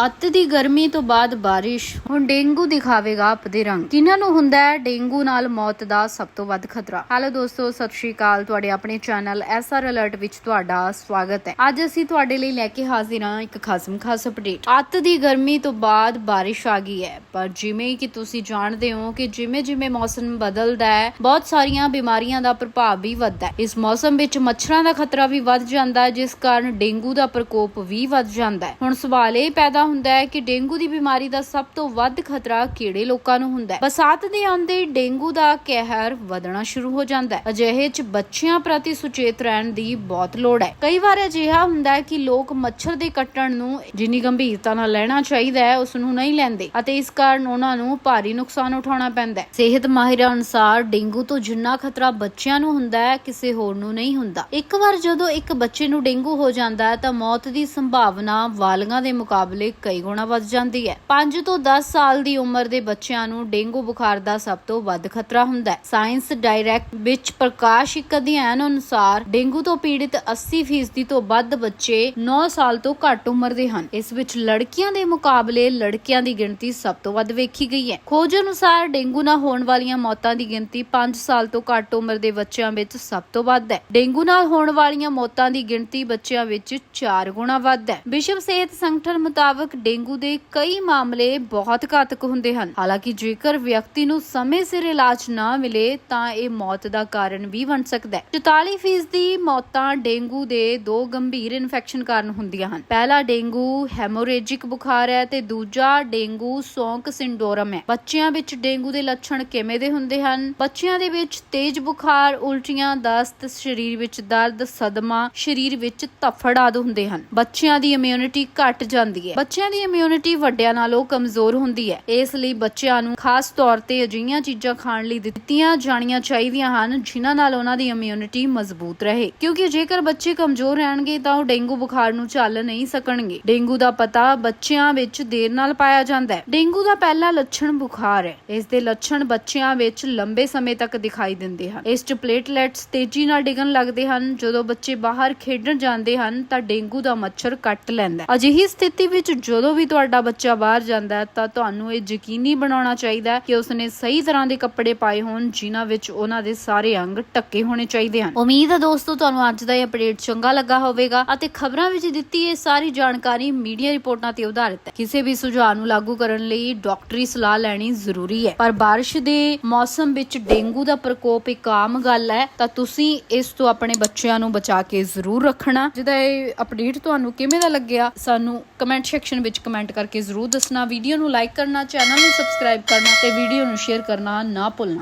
ਅੱਤ ਦੀ ਗਰਮੀ ਤੋਂ ਬਾਅਦ ਬਾਰਿਸ਼। ਹੁਣ ਡੇਂਗੂ ਦਿਖਾਵੇਗਾ ਆਪਦੇ ਰੰਗ। ਕਿਹਨਾਂ ਨੂੰ ਹੁੰਦਾ ਹੈ ਡੇਂਗੂ ਨਾਲ ਮੌਤ ਦਾ ਸਭ ਤੋਂ ਵੱਧ ਖਤਰਾ? ਹੈਲੋ ਦੋਸਤੋ, ਸਤਿ ਸ਼੍ਰੀ ਅਕਾਲ। ਤੁਹਾਡੇ ਆਪਣੇ ਚੈਨਲ ਐਸਆਰ ਅਲਰਟ ਵਿੱਚ ਤੁਹਾਡਾ ਸਵਾਗਤ ਹੈ। ਅੱਜ ਅਸੀਂ ਤੁਹਾਡੇ ਲਈ ਲੈ ਕੇ ਹਾਜ਼ਰ ਹਾਂ ਇੱਕ ਖਾਸਮ ਖਾਸ ਅਪਡੇਟ। ਅੱਤ ਦੀ ਗਰਮੀ ਤੋਂ ਬਾਅਦ ਬਾਰਿਸ਼ ਆ ਗਈ ਹੈ। ਪਰ ਜਿਵੇਂ ਕਿ ਤੁਸੀਂ ਜਾਣਦੇ ਹੋ ਕਿ ਜਿਵੇਂ ਜਿਵੇਂ ਮੌਸਮ ਬਦਲਦਾ ਹੈ, ਬਹੁਤ ਸਾਰੀਆਂ ਬਿਮਾਰੀਆਂ ਦਾ ਪ੍ਰਭਾਵ ਵੀ ਵੱਧਦਾ ਹੈ। ਇਸ ਮੌਸਮ ਵਿੱਚ ਮੱਛਰਾਂ ਦਾ ਖਤਰਾ ਵੀ ਵੱਧ ਜਾਂਦਾ ਹੈ, ਜਿਸ ਕਾਰਨ ਡੇਂਗੂ ਦਾ ਪ੍ਰਕੋਪ ਵੀ ਵੱਧ ਜਾਂਦਾ ਹੈ। ਹੁਣ ਸਵਾਲ ਇਹ ਪੈਦਾ ਹੁੰਦਾ ਹੈ ਕਿ ਡੇਂਗੂ ਦੀ ਬਿਮਾਰੀ ਦਾ ਸਭ ਤੋਂ ਵੱਧ ਖਤਰਾ ਕਿਹੜੇ ਲੋਕਾਂ ਨੂੰ ਹੁੰਦਾ ਹੈ? ਬਰਸਾਤ ਦੇ ਆਉਂਦੇ ਡੇਂਗੂ ਦਾ ਕਹਿਰ ਵਧਣਾ ਸ਼ੁਰੂ ਹੋ ਜਾਂਦਾ ਹੈ। ਅਜਿਹੇ 'ਚ ਬੱਚਿਆਂ ਪ੍ਰਤੀ ਸੁਚੇਤ ਰਹਿਣ ਦੀ ਬਹੁਤ ਲੋੜ ਹੈ। ਕਈ ਵਾਰ ਅਜਿਹਾ ਹੁੰਦਾ ਹੈ ਕਿ ਲੋਕ ਮੱਛਰ ਦੇ ਕੱਟਣ ਨੂੰ ਜਿੰਨੀ ਗੰਭੀਰਤਾ ਨਾਲ ਲੈਣਾ ਚਾਹੀਦਾ ਹੈ, ਉਸ ਨੂੰ ਨਹੀਂ ਲੈਂਦੇ ਅਤੇ ਇਸ ਕਾਰਨ ਉਹਨਾਂ ਨੂੰ ਭਾਰੀ ਨੁਕਸਾਨ ਉਠਾਉਣਾ ਪੈਂਦਾ ਹੈ। ਸਿਹਤ ਮਾਹਿਰਾਂ ਅਨੁਸਾਰ ਡੇਂਗੂ ਤੋਂ ਜਿੰਨਾ ਖਤਰਾ ਬੱਚਿਆਂ ਨੂੰ ਹੁੰਦਾ ਹੈ, ਕਿਸੇ ਹੋਰ ਨੂੰ ਨਹੀਂ ਹੁੰਦਾ। ਇੱਕ ਵਾਰ ਜਦੋਂ ਇੱਕ ਬੱਚੇ ਨੂੰ ਡੇਂਗੂ ਹੋ ਜਾਂਦਾ ਹੈ, ਤਾਂ ਮੌਤ ਦੀ ਸੰਭਾਵਨਾ ਵਾਲੀਆਂ ਦੇ ਮੁਕਾਬਲੇ ਕਈ ਗੁਣਾ ਵੱਧ ਜਾਂਦੀ ਹੈ। 5 ਤੋਂ 10 ਸਾਲ ਦੀ ਉਮਰ ਦੇ ਬੱਚਿਆਂ ਨੂੰ ਡੇਂਗੂ ਬੁਖਾਰ ਦਾ ਸਭ ਤੋਂ ਵੱਧ ਖਤਰਾ ਹੁੰਦਾ ਹੈ। ਸਾਇੰਸ ਡਾਇਰੈਕਟ ਵਿੱਚ ਪ੍ਰਕਾਸ਼ ਇੱਕ ਅਧਿਐਨ ਅਨੁਸਾਰ ਡੇਂਗੂ ਤੋਂ ਪੀੜਿਤ 80% ਤੋਂ ਵੱਧ ਬੱਚੇ 9 ਸਾਲ ਤੋਂ ਘੱਟ ਉਮਰ ਦੇ ਹਨ। ਇਸ ਵਿੱਚ ਲੜਕੀਆਂ ਦੇ ਮੁਕਾਬਲੇ ਲੜਕਿਆਂ ਦੀ ਗਿਣਤੀ ਸਭ ਤੋਂ ਵੱਧ ਵੇਖੀ ਗਈ ਹੈ। ਖੋਜ ਅਨੁਸਾਰ ਡੇਂਗੂ ਨਾਲ ਹੋਣ ਵਾਲੀਆਂ ਮੌਤਾਂ ਦੀ ਗਿਣਤੀ 5 ਸਾਲ ਤੋਂ ਘੱਟ ਉਮਰ ਦੇ ਬੱਚਿਆਂ ਵਿੱਚ ਸਭ ਤੋਂ ਵੱਧ ਹੈ। ਡੇਂਗੂ ਨਾਲ ਹੋਣ ਵਾਲੀਆਂ ਮੌਤਾਂ ਦੀ ਗਿਣਤੀ ਬੱਚਿਆਂ ਵਿੱਚ 4 ਗੁਣਾ ਵੱਧ ਹੈ। ਵਿਸ਼ਵ ਸਿਹਤ ਸੰਗਠਨ ਮੁਤਾਬਕ ਡੇਂਗੂ ਦੇ ਕਈ ਮਾਮਲੇ ਬਹੁਤ ਘਾਤਕ ਹੁੰਦੇ ਹਨ। ਹਾਲਾਂਕਿ ਜੇਕਰ ਵਿਅਕਤੀ ਨੂੰ ਸਮੇਂ ਸਿਰ ਇਲਾਜ ਨਾ ਮਿਲੇ, ਤਾਂ ਇਹ ਮੌਤ ਦਾ ਕਾਰਨ ਵੀ ਬਣ ਸਕਦਾ ਹੈ। 44% ਦੀ ਮੌਤਾਂ ਡੇਂਗੂ ਦੇ ਦੋ ਗੰਭੀਰ ਇਨਫੈਕਸ਼ਨ ਕਾਰਨ ਹੁੰਦੀਆਂ ਹਨ। ਪਹਿਲਾ ਡੇਂਗੂ ਹੈਮੋਰੇਜਿਕ ਬੁਖਾਰ ਹੈ ਤੇ ਦੂਜਾ ਡੇਂਗੂ ਸੌਂਕ ਸਿੰਡਰੋਮ ਹੈ। ਬੱਚਿਆਂ ਵਿੱਚ ਡੇਂਗੂ ਦੇ ਲੱਛਣ ਕਿਵੇਂ ਦੇ ਹੁੰਦੇ ਹਨ? ਬੱਚਿਆਂ ਦੇ ਵਿੱਚ ਤੇਜ਼ ਬੁਖਾਰ, ਉਲਟੀਆਂ, ਦਸਤ, ਸਰੀਰ ਵਿੱਚ ਦਰਦ, ਸਦਮਾ, ਸਰੀਰ ਵਿੱਚ ਧੱਫੜ ਆਦਿ ਹੁੰਦੇ ਹਨ। ਬੱਚਿਆਂ ਦੀ ਇਮਿਊਨਿਟੀ ਘਟ ਜਾਂਦੀ ਹੈ। ਬੱਚਿਆਂ ਦੀ ਇਮਿਊਨਿਟੀ ਵੱਡਿਆਂ ਨਾਲੋਂ ਕਮਜ਼ੋਰ ਹੁੰਦੀ ਹੈ। ਇਸ ਲਈ ਬੱਚਿਆਂ ਨੂੰ ਖਾਸ ਤੌਰ ਤੇ ਅਜਿਹੀਆਂ ਚੀਜ਼ਾਂ ਖਾਣ ਲਈ ਦਿੱਤੀਆਂ ਜਾਣੀਆਂ ਚਾਹੀਦੀਆਂ ਹਨ, ਜਿਨ੍ਹਾਂ ਨਾਲ ਉਹਨਾਂ ਦੀ ਇਮਿਊਨਿਟੀ ਮਜ਼ਬੂਤ ਰਹੇ। ਕਿਉਂਕਿ ਜੇਕਰ ਬੱਚੇ ਕਮਜ਼ੋਰ ਰਹਿਣਗੇ ਤਾਂ ਉਹ ਡੇਂਗੂ ਬੁਖਾਰ ਨੂੰ ਝੱਲ ਨਹੀਂ ਸਕਣਗੇ। ਡੇਂਗੂ ਦਾ ਪਤਾ ਬੱਚਿਆਂ ਵਿੱਚ ਦੇਰ ਨਾਲ ਪਾਇਆ ਜਾਂਦਾ ਹੈ। ਡੇਂਗੂ ਦਾ ਪਹਿਲਾ ਲੱਛਣ ਬੁਖਾਰ ਹੈ। ਇਸ ਦੇ ਲੱਛਣ ਬੱਚਿਆਂ ਵਿੱਚ ਲੰਬੇ ਸਮੇਂ ਤੱਕ ਦਿਖਾਈ ਦਿੰਦੇ ਹਨ। ਇਸ 'ਚ ਪਲੇਟਲੈਟਸ ਤੇਜ਼ੀ ਨਾਲ ਡਿੱਗਣ ਲੱਗਦੇ ਹਨ। ਜਦੋਂ ਬੱਚੇ ਬਾਹਰ ਖੇਡਣ ਜਾਂਦੇ ਹਨ ਤਾਂ ਡੇਂਗੂ ਦਾ ਮੱਛਰ ਕੱਟ ਲੈਂਦਾ ਅਜਿਹੀ ਸਥਿਤੀ ਵਿੱਚ ਜਦੋਂ ਵੀ ਤੁਹਾਡਾ ਬੱਚਾ ਬਾਹਰ ਜਾਂਦਾ ਹੈ, ਤਾਂ ਤੁਹਾਨੂੰ ਇਹ ਯਕੀਨੀ ਬਣਾਉਣਾ ਚਾਹੀਦਾ ਹੈ ਕਿ ਉਸਨੇ ਸਹੀ ਤਰ੍ਹਾਂ ਦੇ ਕੱਪੜੇ ਪਾਏ ਹੋਣ, ਜਿਨ੍ਹਾਂ ਵਿੱਚ ਉਹਨਾਂ ਦੇ ਸਾਰੇ ਅੰਗ ਢੱਕੇ ਹੋਣੇ ਚਾਹੀਦੇ ਹਨ। ਉਮੀਦ ਹੈ ਦੋਸਤੋ, ਤੁਹਾਨੂੰ ਅੱਜ ਦਾ ਇਹ ਅਪਡੇਟ ਚੰਗਾ ਲੱਗਾ ਹੋਵੇਗਾ ਅਤੇ ਖਬਰਾਂ ਵਿੱਚ ਦਿੱਤੀ ਇਹ ਸਾਰੀ ਜਾਣਕਾਰੀ ਮੀਡੀਆ ਰਿਪੋਰਟਾਂ ਤੇ ਆਧਾਰਿਤ ਹੈ। ਕਿਸੇ ਵੀ ਸੁਝਾਅ ਨੂੰ ਲਾਗੂ ਕਰਨ ਲਈ ਡਾਕਟਰੀ ਸਲਾਹ ਲੈਣੀ ਜ਼ਰੂਰੀ ਹੈ। ਪਰ ਬਾਰਿਸ਼ ਦੇ ਮੌਸਮ ਵਿੱਚ ਡੇਂਗੂ ਦਾ ਪ੍ਰਕੋਪ ਇੱਕ ਆਮ ਗੱਲ ਹੈ, ਤਾਂ ਤੁਸੀਂ ਇਸ ਤੋਂ ਆਪਣੇ ਬੱਚਿਆਂ ਨੂੰ ਬਚਾ ਕੇ ਜ਼ਰੂਰ ਰੱਖਣਾ। ਜਿਹਦਾ ਇਹ ਅਪਡੇਟ ਤੁਹਾਨੂੰ ਕਿਵੇਂ ਦਾ ਲੱਗਿਆ, ਸਾਨੂੰ ਕਮੈਂਟ ਸੈਕਸ਼ਨ ਸੈਕਸ਼ਨ ਵਿੱਚ ਕਮੈਂਟ ਕਰਕੇ ਜ਼ਰੂਰ ਦੱਸਣਾ। ਵੀਡੀਓ ਨੂੰ ਲਾਈਕ ਕਰਨਾ ਚੈਨਲ ਨੂੰ ਸਬਸਕ੍ਰਾਈਬ ਕਰਨਾ ਤੇ ਵੀਡੀਓ ਨੂੰ ਸ਼ੇਅਰ ਕਰਨਾ ਨਾ ਭੁੱਲਣਾ।